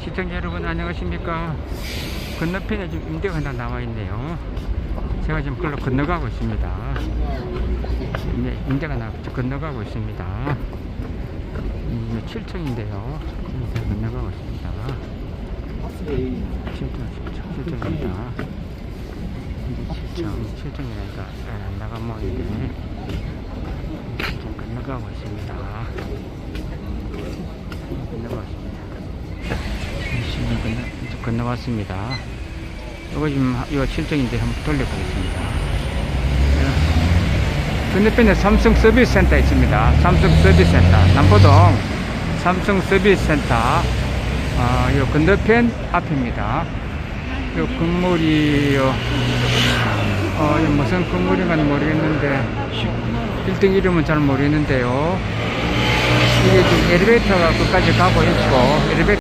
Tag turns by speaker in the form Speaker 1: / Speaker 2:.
Speaker 1: 시청자 여러분 안녕하십니까? 건너편에 지금 임대가 하나 나와 있네요. 제가 지금 그걸로 건너가고 있습니다. 네, 임대가 나 건너가고 있습니다. 음, 7층인데요. 임대 건너가고 있습니다. 7층 7층 7층입니다. 7층 7층이니까 나가 모이네 지금 건너가고 있습니다 건너왔습니다. 이거 지금 이거 7정인데 한번 돌려보겠습니다. 예. 건너편에 삼성 서비스 센터 있습니다. 삼성 서비스 센터. 남포동 삼성 서비스 센터. 아, 요 건너편 앞입니다. 요 건물이, 요, 어, 이 무슨 건물인가는 모르겠는데, 빌딩 이름은 잘 모르겠는데요. 이게 지금 엘리베이터가 끝까지 가고 있고, 엘리베이터